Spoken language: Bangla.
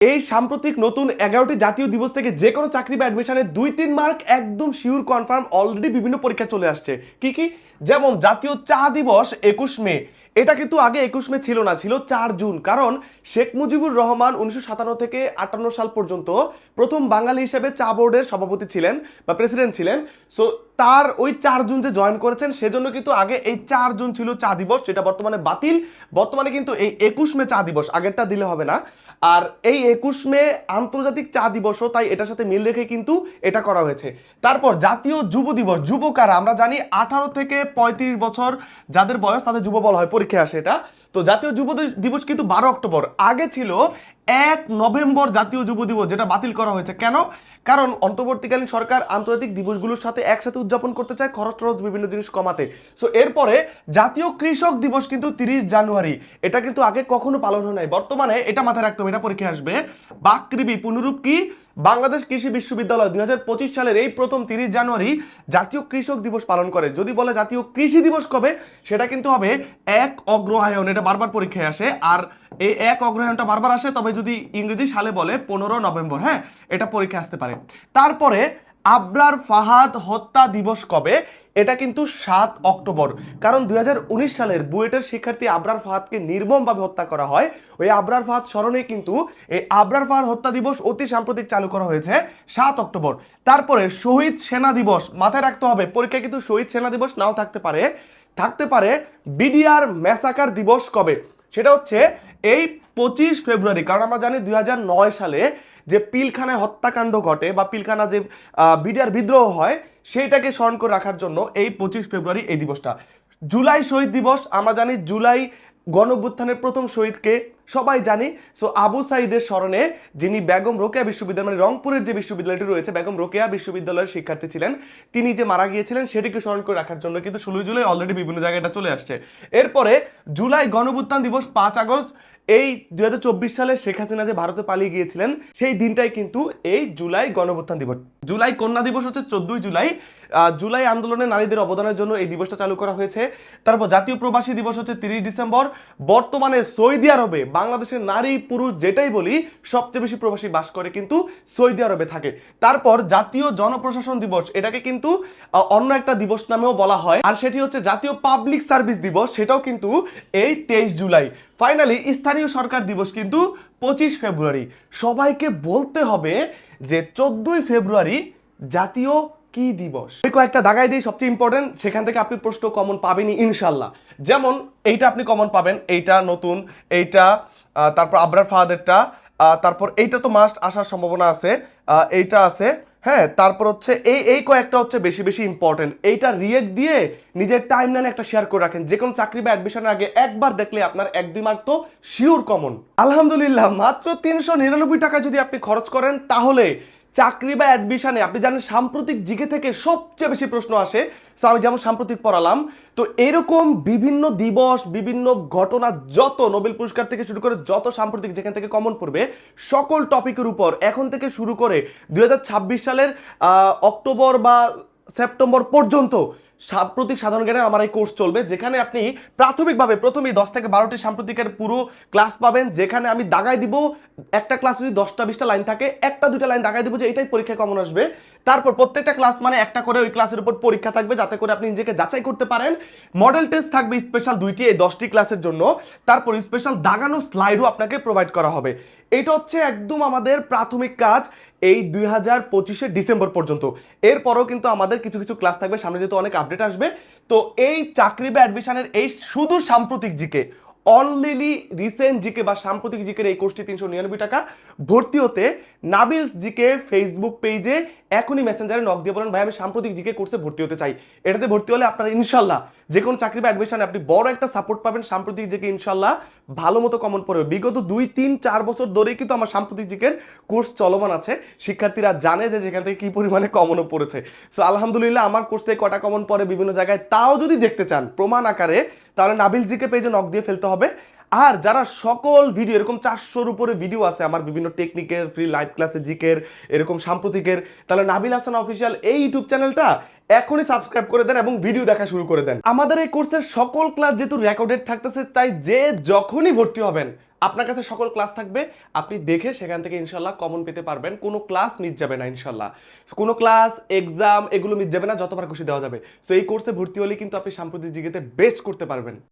এই সাম্প্রতিক নতুন এগারোটি জাতীয় দিবস থেকে যে কোনো চাকরি বা অ্যাডমিশনের দুই, তিন মার্ক একদম শিওর কনফার্ম অলরেডি বিভিন্ন পরীক্ষা চলে আসছে। কি কি? যেমন জাতীয় চা দিবস একুশ মে। এটা কিন্তু আগে একুশ মে ছিল না, ছিল চার জুন। কারণ শেখ মুজিবুর রহমান উনিশশো সাতান্ন থেকে আটান্ন সাল পর্যন্ত প্রথম বাঙালি হিসেবে চা বোর্ডের সভাপতি ছিলেন বা প্রেসিডেন্ট ছিলেন। সো তার ওই চার জুন যে জয়েন করেছেন, সেজন্য কিন্তু আগে এই চার জুন ছিল চা দিবস, যেটা বর্তমানে বাতিল। বর্তমানে কিন্তু এই একুশ মে চা দিবস, আগেরটা দিলে হবে না। আর এই একুশ মে আন্তর্জাতিক চা দিবসও তাই এটার সাথে মিল রেখে কিন্তু এটা করা হয়েছে। তারপর জাতীয় যুব দিবস যুব কারা আমরা জানি আঠারো থেকে পঁয়ত্রিশ বছর যাদের বয়স তাদের যুব বলা হয় পরীক্ষায় আসে এটা। তো জাতীয় যুব দিবস কিন্তু বারো অক্টোবর। আগে ছিল এক নভেম্বর জাতীয় যুব দিবস, যেটা বাতিল করা হয়েছে। কেন? কারণ অন্তর্বর্তীকালীন সরকার আন্তর্জাতিক দিবসগুলোর সাথে একসাথে উদযাপন করতে চায় খরচ টরচ বিভিন্ন জিনিস কমাতে। সো এরপরে জাতীয় কৃষক দিবস কিন্তু তিরিশ জানুয়ারি। এটা কিন্তু আগে কখনো পালন হয় নাই। বর্তমানে এটা মাথায় রাখতে হবে, এটা পরীক্ষায় আসবে। বাকৃবি, পুনরূপ কি? বাংলাদেশ কৃষি বিশ্ববিদ্যালয় দুই হাজার পঁচিশ সালের এই প্রথম তিরিশ জানুয়ারি জাতীয় কৃষক দিবস পালন করে। যদি বলে জাতীয় কৃষি দিবস কবে, সেটা কিন্তু হবে এক অগ্রহায়ণ। এটা বারবার পরীক্ষায় আসে। আর এই এক অগ্রহায়ণটা বারবার আসে, তবে যদি ইংরেজি সালে বলে পনেরো নভেম্বর হ্যাঁ? এটা পরীক্ষা আসতে পারে। তারপরে আবরার ফাহাদ হত্যা দিবস কবে? এটা কিন্তু সাত অক্টোবর। কারণ দুই সালের বুয়েটের শিক্ষার্থী আবরার ফাহাদকে নির্মমভাবে হত্যা করা হয়। ওই আবরার ফাহাদ স্মরণে কিন্তু এই আবরার ফাহাদ হত্যা দিবস অতি সাম্প্রতিক চালু করা হয়েছে সাত অক্টোবর। তারপরে শহীদ সেনা দিবস মাথায় রাখতে হবে। পরীক্ষায় কিন্তু শহীদ সেনা দিবস নাও থাকতে পারে। থাকতে পারে বিডিআর ম্যাসাকার দিবস কবে? সেটা হচ্ছে এই পঁচিশ ফেব্রুয়ারি। কারণ আমরা জানি দুই হাজার নয় সালে যে পিলখানায় হত্যাকাণ্ড ঘটে বা পিলখানা যে বিডিআর বিদ্রোহ হয়, সেইটাকে স্মরণ করে রাখার জন্য এই পঁচিশ ফেব্রুয়ারি এই দিবসটা। জুলাই শহীদ দিবস, আমরা জানি জুলাই গণ প্রথম শহীদকে সবাই জানি। সো আবু সাইদের স্মরণে যিনি বেগম রোকেয়া বিশ্ববিদ্যালয় মানে রংপুরের যে বিশ্ববিদ্যালয়টি রয়েছে, বেগম রোকেয়া বিশ্ববিদ্যালয়ের শিক্ষার্থী ছিলেন। তিনি যে মারা গিয়েছিলেন, সেটিকে স্মরণ করে রাখার জন্য কিন্তু ষোলোই জুলাই অলরেডি বিভিন্ন জায়গায় এটা চলে আসছে। এরপরে জুলাই গণঅভ্যুত্থান দিবস, পাঁচ আগস্ট, এই দুই হাজার চব্বিশ সালে শেখ হাসিনা যে ভারতে পালিয়ে গিয়েছিলেন, সেই দিনটাই কিন্তু এই জুলাই গণঅভ্যুত্থান দিবস। জুলাই কন্যা দিবস হচ্ছে চোদ্দই জুলাই। জুলাই আন্দোলনে নারীদের অবদানের জন্য এই দিবসটা চালু করা হয়েছে। তারপর জাতীয় প্রবাসী দিবস হচ্ছে তিরিশ ডিসেম্বর। বর্তমানে সৌদি আরবে বাংলাদেশের নারী, পুরুষ যেটাই বলি, সবচেয়ে বেশি প্রবাসী বাস করে কিন্তু সৌদি আরবে থাকে। তারপর জাতীয় জনপ্রশাসন দিবস, এটাকে কিন্তু অন্য একটা দিবস নামেও বলা হয়। আর সেটি হচ্ছে জাতীয় পাবলিক সার্ভিস দিবস, সেটাও কিন্তু এই তেইশ জুলাই। ফাইনালি স্থানীয় সরকার দিবস কিন্তু পঁচিশ ফেব্রুয়ারি। সবাইকে বলতে হবে যে চোদ্দই ফেব্রুয়ারি জাতীয় কি দিবস? আমি কয়েকটা দাগাই দিই সবচেয়ে ইম্পর্টেন্ট সেখান থেকে আপনি প্রশ্ন কমন পাবেনই ইনশাল্লাহ। যেমন এইটা আপনি কমন পাবেন এইটা নতুন এইটা তারপর আবরার ফাহাদেরটা আহ, তারপর এইটা তো মাস্ট আসার সম্ভাবনা আছে এইটা আছে হ্যাঁ তারপর হচ্ছে এই এই কয়েকটা হচ্ছে বেশি বেশি ইম্পর্টেন্ট এইটা রিয়েক্ট দিয়ে নিজের টাইম লাইনে একটা শেয়ার করে রাখেন। যে কোনো চাকরি বা অ্যাডমিশনের আগে একবার দেখলে আপনার এক দুই মার্ক তো শিওর কমন আলহামদুলিল্লাহ মাত্র তিনশো নিরানব্বই টাকা যদি আপনি খরচ করেন তাহলে চাকরি বা অ্যাডমিশনে আপনি জানেন সাম্প্রতিক জিকে থেকে সবচেয়ে বেশি প্রশ্ন আসে। সো আমি যেমন সাম্প্রতিক পড়ালাম, তো এরকম বিভিন্ন দিবস, বিভিন্ন ঘটনা, যত নোবেল পুরস্কার থেকে শুরু করে যত সাম্প্রতিক যেখান থেকে কমন পড়বে, সকল টপিকের উপর এখন থেকে শুরু করে দু হাজার ছাব্বিশ সালের অক্টোবর বা সেপ্টেম্বর পর্যন্ত সাম্প্রতিক সাধারণ জ্ঞানের আমার এই কোর্স চলবে, যেখানে আপনি প্রাথমিকভাবে প্রথমেই দশ থেকে বারোটি সাম্প্রতিকের পুরো ক্লাস পাবেন, যেখানে আমি দাগাই দিব, একটা ক্লাস যদি দশটা, বিশটা লাইন থাকে, একটা দুটা লাইন দাগাই দিব যে এটাই পরীক্ষায় কমন আসবে। তারপর প্রত্যেকটা ক্লাস মানে একটা করে ওই ক্লাসের উপর পরীক্ষা থাকবে, যাতে করে আপনি নিজেকে যাচাই করতে পারেন। মডেল টেস্ট থাকবে স্পেশাল দুইটি, এই দশটি ক্লাসের জন্য। তারপর স্পেশাল দাগানো স্লাইডও আপনাকে প্রোভাইড করা হবে। এটা হচ্ছে একদম আমাদের প্রাথমিক কাজ। এই দুই হাজার পঁচিশে ডিসেম্বর পর্যন্ত। এরপরও কিন্তু আমাদের কিছু কিছু ক্লাস থাকবে, সামনে যেহেতু অনেক আপডেট আসবে। তো এই চাকরি বা অ্যাডমিশনের এই শুধু সাম্প্রতিক জিকে অনলিলি রিসেন্ট জিকে বা সাম্প্রতিক জিকের এই কোর্সটি তিনশো নিরানব্বই টাকা। ভর্তি হতে নাবিলস জিকে ফেসবুক পেজে এখনই মেসেঞ্জারে নক দিয়ে বলেন, ভাই, আমি সাম্প্রতিক জিকে কোর্সে ভর্তি হতে চাই। এটাতে ভর্তি হলে আপনার ইনশাল্লাহ যে কোনো চাকরি বা অ্যাডমিশনে আপনি বড় একটা সাপোর্ট পাবেন সাম্প্রতিক জিকে ইনশাল্লাহ। ভালো মতো কমন পড়বে। বিগত দুই, তিন, চার বছর ধরেই কিন্তু আমার সাম্প্রতিক জিকের কোর্স চলমান আছে, শিক্ষার্থীরা জানে যে যেখান থেকে কী পরিমাণে কমনও পড়েছে। সো আলহামদুলিল্লাহ আমার কোর্স থেকে কটা কমন পড়ে বিভিন্ন জায়গায়। তাও যদি দেখতে চান প্রমাণ আকারে, তাহলে নাবিল জিকে পেজে নক দিয়ে ফেলতে হবে। আর যারা সকল ভিডিও এরকম চারশোর উপরে ভিডিও আছে, আমার বিভিন্ন টেকনিকের ফ্রি লাইভ ক্লাসে জিকের এরকম সাম্প্রতিকের তাহলে নাবিল হাসান অফিসিয়াল এই ইউটিউব চ্যানেলটা এখনই সাবস্ক্রাইব করে দেন এবং ভিডিও দেখা শুরু করে দেন। আমাদের এই কোর্সের সকল ক্লাস যেহেতু রেকর্ডেড থাকতেছে, তাই যে যখনই ভর্তি হবেন, আপনার কাছে সকল ক্লাস থাকবে, আপনি দেখে সেখান থেকে ইনশাল্লাহ কমন পেতে পারবেন। কোনো ক্লাস মিস যাবে না ইনশাল্লাহ কোনো ক্লাস এক্সাম এগুলো মিস যাবে না, যতবার খুশি দেওয়া যাবে। সো এই কোর্সে ভর্তি হলে কিন্তু আপনি সাম্প্রতিক জিগেতে বেস্ট করতে পারবেন।